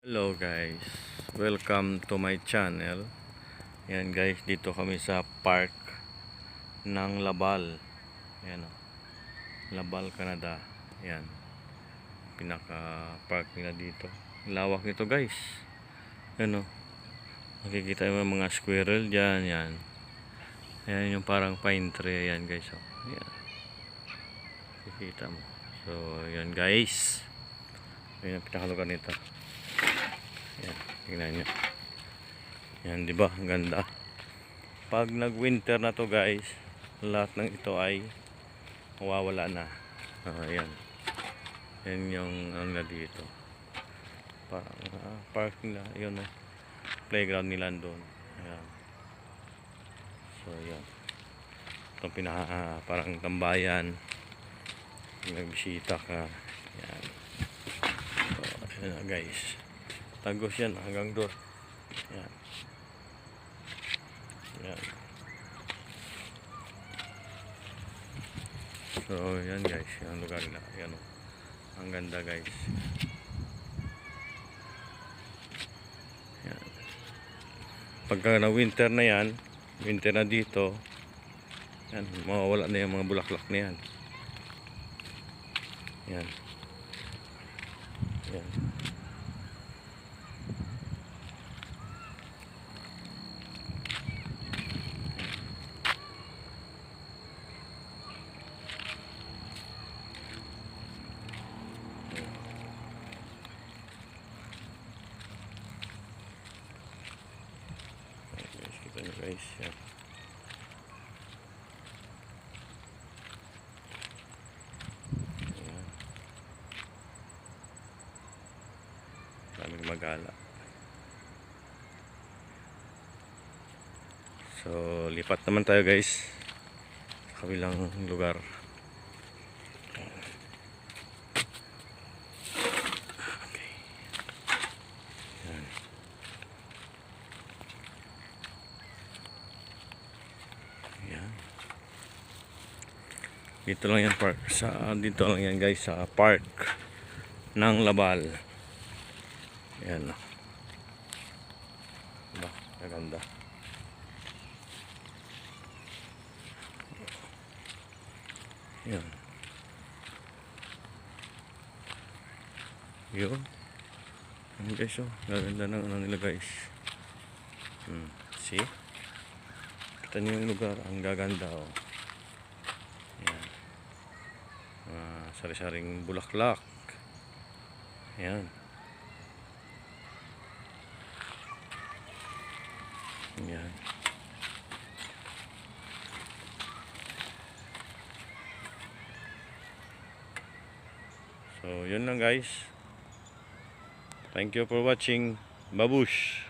Hello guys, welcome to my channel. Yan guys, dito kami sa park ng Labal. Yan o. Labal, Canada. Yan. Pinaka park nila dito. Lawak nito guys. Yan o. Makikita mo yung mga squirrel dyan. Yan. Yan yung parang pine tree. Yan guys o. Yan. Makikita mo. So, yan guys. Yan ang pinakalugar nito. Yan, tingnan nyo. Yan, di ba? Ang ganda. Pag nag-winter na to guys, lahat ng ito ay mawawala na. Ah, yan. Yan yung ano na dito. Parang ah, park nila. Yun oh. Playground nila doon. Ayan. So, yan. Itong pinaka, ah, parang tambayan. Nagbisita ka. Yan. So, ayan na guys. Tagos yan hanggang doon. Yan. Yan. So, yan guys. Yung lugar na. Yan o. Ang ganda guys. Yan. Pagka na winter na yan, winter na dito, yan, mawawala na yung mga bulaklak na yan. Yan. Yan. Guys, yan. Ayan. Daming magala. So, lipat naman tayo guys sa kabilang lugar. Okay. Yan. Yan. Dito lang yan park sa dito lang yan guys sa park ng Labal. Yan. Diba? Maganda. Yan. Yun. Yan guys oh. Gaganda ng ano nila guys. Hmm. See? Kita niyo yung lugar. Ang gaganda oh. Yan. Mga sari-saring bulaklak. Yan. Yan. So, yun lang guys. Thank you for watching. Babush!